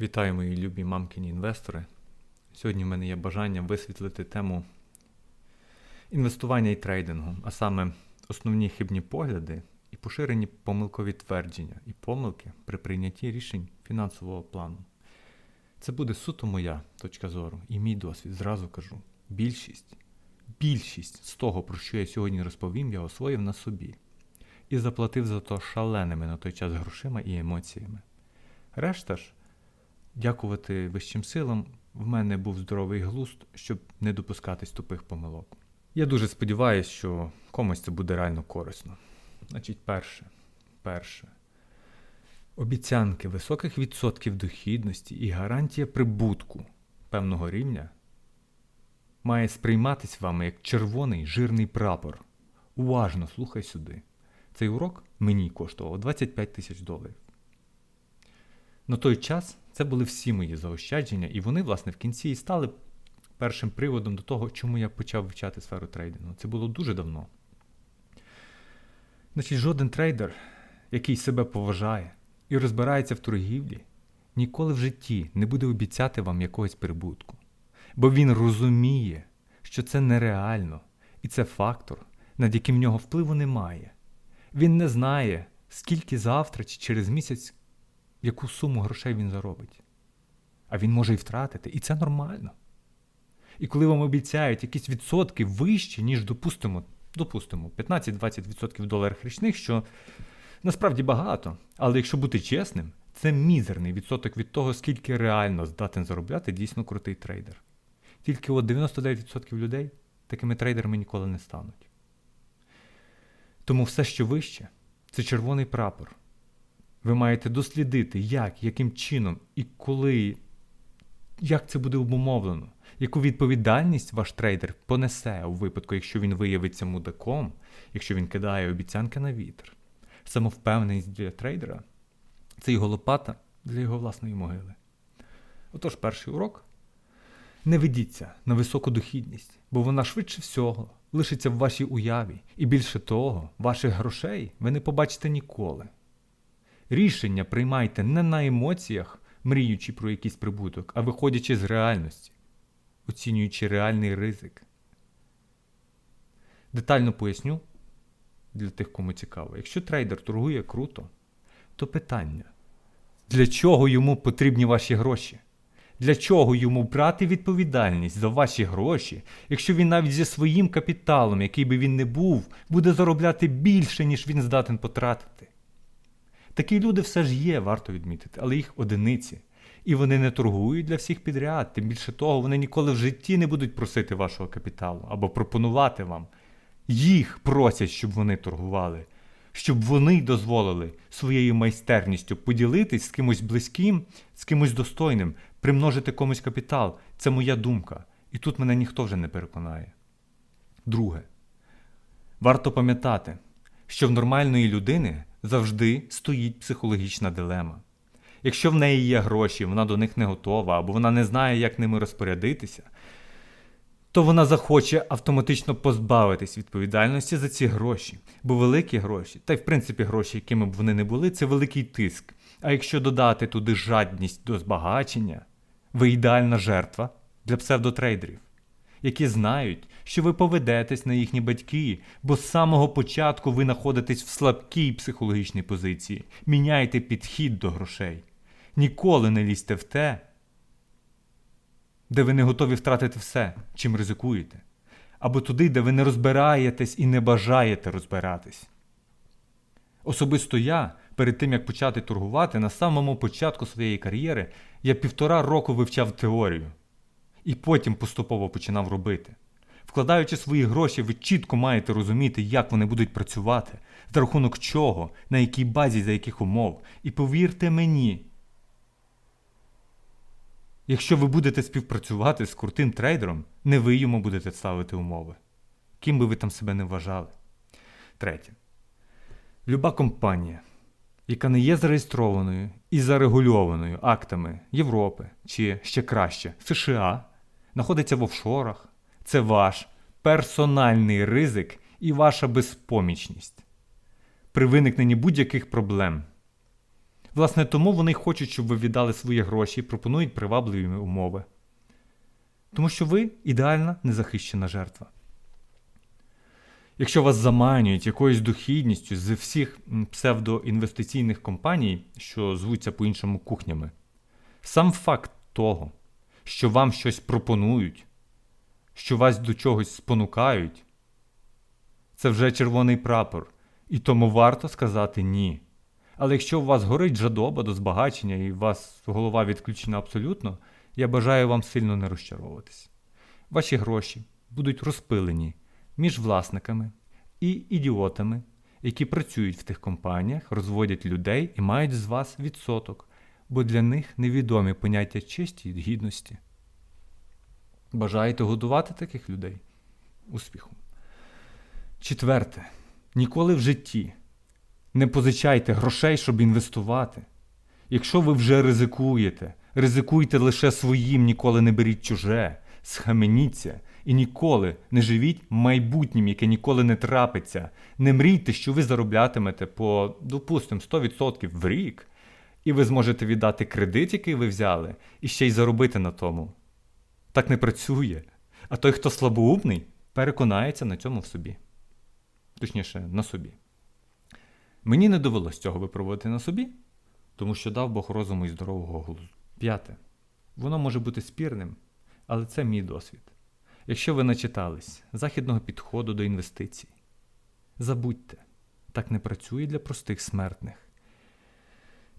Вітаю мої любі мамкині інвестори. Сьогодні в мене є бажання висвітлити тему інвестування і трейдингу, а саме основні хибні погляди і поширені помилкові твердження і помилки при прийнятті рішень фінансового плану. Це буде суто моя точка зору і мій досвід. Зразу кажу. Більшість, більшість з того, про що я сьогодні розповім, я освоїв на собі і заплатив за то шаленими на той час грошима і емоціями. Решта ж дякувати вищим силам, в мене був здоровий глузд, щоб не допускатись тупих помилок. Я дуже сподіваюся, що комусь це буде реально корисно. Значить, перше, перше. Обіцянки високих відсотків дохідності і гарантія прибутку певного рівня має сприйматись вами як червоний жирний прапор. Уважно слухай сюди. Цей урок мені коштував 25 тисяч доларів. На той час це були всі мої заощадження, і вони, власне, в кінці і стали першим приводом до того, чому я почав вивчати сферу трейдингу. Це було дуже давно. Значить, жоден трейдер, який себе поважає і розбирається в торгівлі, ніколи в житті не буде обіцяти вам якогось прибутку. Бо він розуміє, що це нереально, і це фактор, над яким в нього впливу немає. Він не знає, скільки завтра чи через місяць яку суму грошей він заробить. А він може і втратити, і це нормально. І коли вам обіцяють якісь відсотки вищі, ніж допустимо, допустимо, 15-20% в доларах річних, що насправді багато. Але якщо бути чесним, це мізерний відсоток від того, скільки реально здатен заробляти дійсно крутий трейдер. Тільки от 99% людей такими трейдерами ніколи не стануть. Тому все, що вище, це червоний прапор. Ви маєте дослідити, як, яким чином і коли, як це буде обумовлено, яку відповідальність ваш трейдер понесе у випадку, якщо він виявиться мудаком, якщо він кидає обіцянки на вітер. Самовпевненість для трейдера це його лопата для його власної могили. Отож, перший урок. Не ведіться на високу дохідність, бо вона швидше всього лишиться в вашій уяві, і більше того, ваших грошей ви не побачите ніколи. Рішення приймайте не на емоціях, мріючи про якийсь прибуток, а виходячи з реальності, оцінюючи реальний ризик. Детально поясню для тих, кому цікаво. Якщо трейдер торгує круто, то питання: для чого йому потрібні ваші гроші? Для чого йому брати відповідальність за ваші гроші, якщо він навіть зі своїм капіталом, який би він не був, буде заробляти більше, ніж він здатен потратити? Такі люди все ж є, варто відмітити, але їх одиниці. І вони не торгують для всіх підряд. Тим більше того, вони ніколи в житті не будуть просити вашого капіталу або пропонувати вам. Їх просять, щоб вони торгували, щоб вони дозволили своєю майстерністю поділитись з кимось близьким, з кимось достойним, примножити комусь капітал. Це моя думка. І тут мене ніхто вже не переконає. Друге, варто пам'ятати, що в нормальної людини завжди стоїть психологічна дилема. Якщо в неї є гроші, вона до них не готова, або вона не знає, як ними розпорядитися, то вона захоче автоматично позбавитись відповідальності за ці гроші. Бо великі гроші, та й в принципі гроші, якими б вони не були, це великий тиск. А якщо додати туди жадність до збагачення, ви ідеальна жертва для псевдотрейдерів які знають, що ви поведетесь на їхні батьки, бо з самого початку ви знаходитесь в слабкій психологічній позиції. Міняйте підхід до грошей. Ніколи не лізьте в те, де ви не готові втратити все, чим ризикуєте, або туди, де ви не розбираєтесь і не бажаєте розбиратись. Особисто я, перед тим як почати торгувати, на самому початку своєї кар'єри я півтора року вивчав теорію і потім поступово починав робити. Вкладаючи свої гроші, ви чітко маєте розуміти, як вони будуть працювати, за рахунок чого, на якій базі, за яких умов. І повірте мені, якщо ви будете співпрацювати з крутим трейдером, не ви йому будете ставити умови. Ким би ви там себе не вважали. Третє. Люба компанія, яка не є зареєстрованою і зарегульованою актами Європи чи ще краще США, знаходиться в офшорах. Це ваш персональний ризик і ваша безпомічність. При виникненні будь-яких проблем. Власне, тому вони хочуть, щоб ви віддали свої гроші і пропонують привабливі умови. Тому що ви ідеальна незахищена жертва. Якщо вас заманюють якоюсь дохідністю з всіх псевдоінвестиційних компаній, що звуться по-іншому кухнями, сам факт того, що вам щось пропонують, що вас до чогось спонукають, це вже червоний прапор, і тому варто сказати ні. Але якщо у вас горить жадоба до збагачення і у вас голова відключена абсолютно, я бажаю вам сильно не розчаровуватись. Ваші гроші будуть розпилені між власниками і ідіотами, які працюють в тих компаніях, розводять людей і мають з вас відсоток, бо для них невідомі поняття честі і гідності. Бажаєте годувати таких людей? Успіху. Четверте. Ніколи в житті не позичайте грошей, щоб інвестувати. Якщо ви вже ризикуєте, ризикуйте лише своїм, ніколи не беріть чуже, схаменіться і ніколи не живіть майбутнім, яке ніколи не трапиться. Не мрійте, що ви зароблятимете по, допустимо, 100% в рік, і ви зможете віддати кредит, який ви взяли, і ще й заробити на тому. Так не працює. А той, хто слабоумний, переконається на цьому в собі. Точніше, на собі. Мені не довелось цього випробувати на собі, тому що дав Бог розуму і здорового глузду. П'яте. Воно може бути спірним, але це мій досвід. Якщо ви начитались західного підходу до інвестицій, забудьте, так не працює для простих смертних.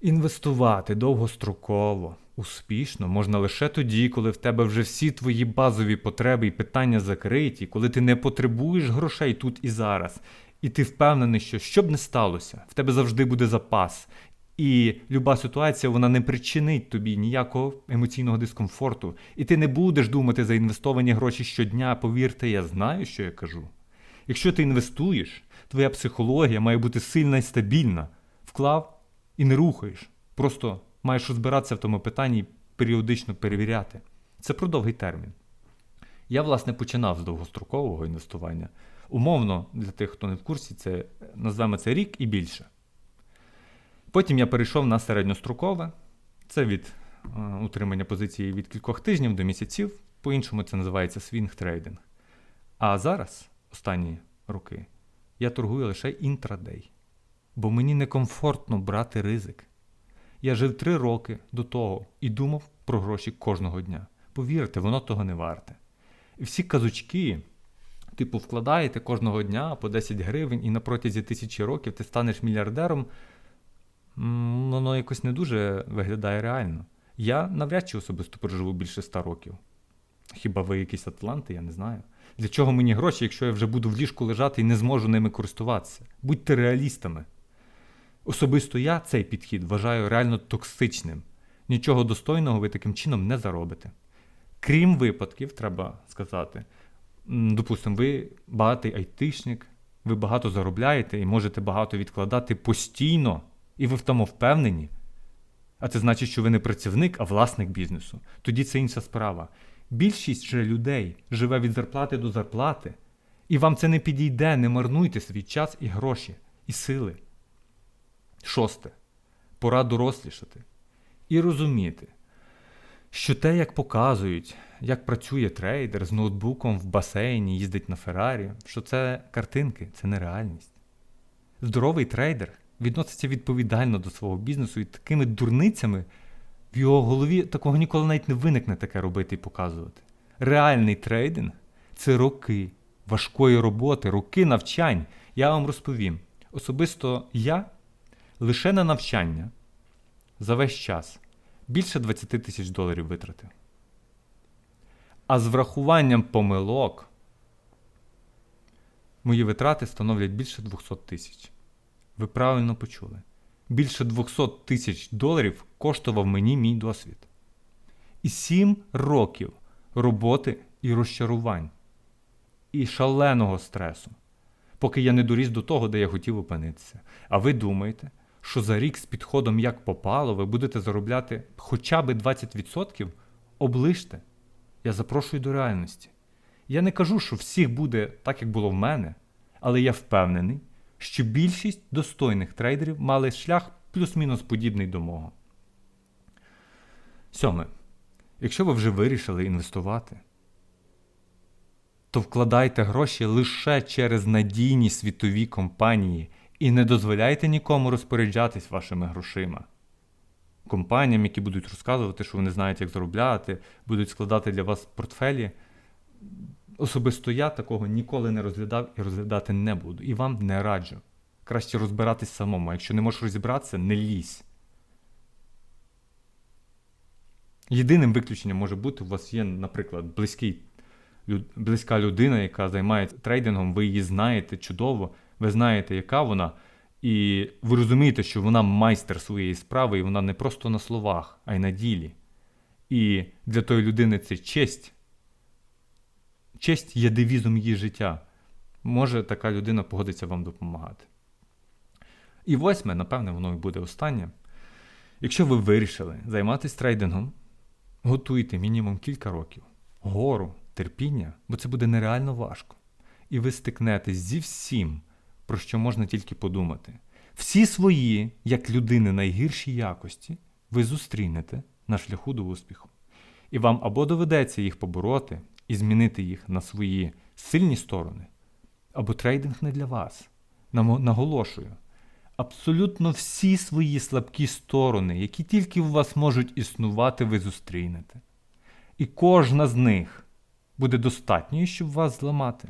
Інвестувати довгостроково, успішно можна лише тоді, коли в тебе вже всі твої базові потреби і питання закриті, коли ти не потребуєш грошей тут і зараз, і ти впевнений, що що б не сталося, в тебе завжди буде запас. І люба ситуація вона не причинить тобі ніякого емоційного дискомфорту. І ти не будеш думати за інвестовані гроші щодня. Повірте, я знаю, що я кажу. Якщо ти інвестуєш, твоя психологія має бути сильна і стабільна. Вклав і не рухаєш. Просто маєш розбиратися в тому питанні і періодично перевіряти. Це про довгий термін. Я, власне, починав з довгострокового інвестування. Умовно, для тих, хто не в курсі, це назвемо це рік і більше. Потім я перейшов на середньострокове. Це від е, утримання позиції від кількох тижнів до місяців. По-іншому це називається свінг трейдинг. А зараз, останні роки, я торгую лише інтрадей. Бо мені некомфортно брати ризик. Я жив три роки до того і думав про гроші кожного дня. Повірте, воно того не варте. І всі казочки, типу, вкладаєте кожного дня по 10 гривень, і на протязі тисячі років ти станеш мільярдером. Воно якось не дуже виглядає реально. Я навряд чи особисто проживу більше 100 років. Хіба ви якісь атланти, я не знаю. Для чого мені гроші, якщо я вже буду в ліжку лежати і не зможу ними користуватися? Будьте реалістами. Особисто я цей підхід вважаю реально токсичним. Нічого достойного ви таким чином не заробите. Крім випадків, треба сказати, допустимо, ви багатий айтишник, ви багато заробляєте і можете багато відкладати постійно, і ви в тому впевнені. А це значить, що ви не працівник, а власник бізнесу. Тоді це інша справа. Більшість же людей живе від зарплати до зарплати, і вам це не підійде, не марнуйте свій час і гроші, і сили. Шосте. Пора дорослішати і розуміти, що те, як показують, як працює трейдер з ноутбуком в басейні, їздить на Феррарі, що це картинки, це не реальність. Здоровий трейдер відноситься відповідально до свого бізнесу і такими дурницями в його голові такого ніколи навіть не виникне таке робити і показувати. Реальний трейдинг це роки важкої роботи, роки навчань. Я вам розповім. Особисто я лише на навчання за весь час більше 20 тисяч доларів витратив. А з врахуванням помилок мої витрати становлять більше 200 тисяч. Ви правильно почули. Більше 200 тисяч доларів коштував мені мій досвід. І 7 років роботи і розчарувань, і шаленого стресу, поки я не доріс до того, де я хотів опинитися. А ви думаєте, що за рік з підходом як попало, ви будете заробляти хоча б 20%? Оближте. Я запрошую до реальності. Я не кажу, що всіх буде так, як було в мене, але я впевнений, що більшість достойних трейдерів мали шлях плюс-мінус подібний до мого. Сьоме. Якщо ви вже вирішили інвестувати, то вкладайте гроші лише через надійні світові компанії і не дозволяйте нікому розпоряджатись вашими грошима. Компаніям, які будуть розказувати, що вони знають, як заробляти, будуть складати для вас портфелі. Особисто я такого ніколи не розглядав і розглядати не буду. І вам не раджу. Краще розбиратись самому. Якщо не можеш розібратися, не лізь. Єдиним виключенням може бути, у вас є, наприклад, близький, близька людина, яка займається трейдингом, ви її знаєте чудово, ви знаєте, яка вона, і ви розумієте, що вона майстер своєї справи, і вона не просто на словах, а й на ділі. І для тої людини це честь. Честь є девізом її життя. Може така людина погодиться вам допомагати. І восьме, напевне, воно і буде останнє. Якщо ви вирішили займатися трейдингом, готуйте мінімум кілька років, гору, терпіння, бо це буде нереально важко. І ви стикнетесь зі всім, про що можна тільки подумати. Всі свої, як людини найгірші якості, ви зустрінете на шляху до успіху. І вам або доведеться їх побороти і змінити їх на свої сильні сторони, або трейдинг не для вас. Наголошую, абсолютно всі свої слабкі сторони, які тільки у вас можуть існувати, ви зустрінете. І кожна з них буде достатньою, щоб вас зламати.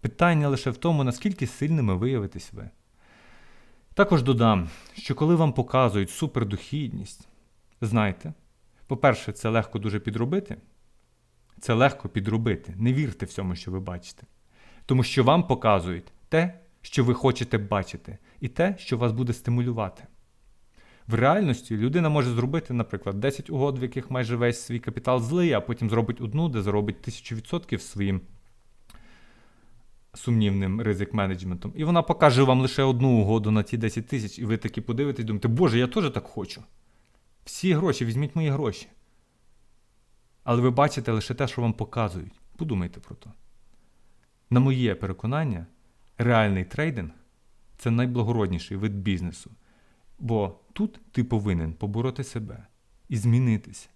Питання лише в тому, наскільки сильними виявитесь ви. Також додам, що коли вам показують супердохідність, знайте, по-перше, це легко дуже підробити. Це легко підробити. Не вірте всьому, що ви бачите. Тому що вам показують те, що ви хочете бачити, і те, що вас буде стимулювати. В реальності людина може зробити, наприклад, 10 угод, в яких майже весь свій капітал злиє, а потім зробить одну, де заробить 1000% своїм сумнівним ризик менеджментом. І вона покаже вам лише одну угоду на ті 10 тисяч, і ви таки подивитесь і думаєте, Боже, я теж так хочу. Всі гроші, візьміть мої гроші. Але ви бачите лише те, що вам показують. Подумайте про то. На моє переконання, реальний трейдинг це найблагородніший вид бізнесу. Бо тут ти повинен побороти себе і змінитися.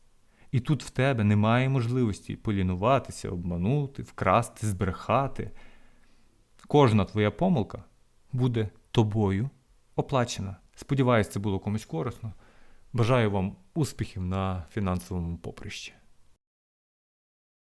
І тут в тебе немає можливості полінуватися, обманути, вкрасти, збрехати. Кожна твоя помилка буде тобою оплачена. Сподіваюсь, це було комусь корисно. Бажаю вам успіхів на фінансовому поприщі.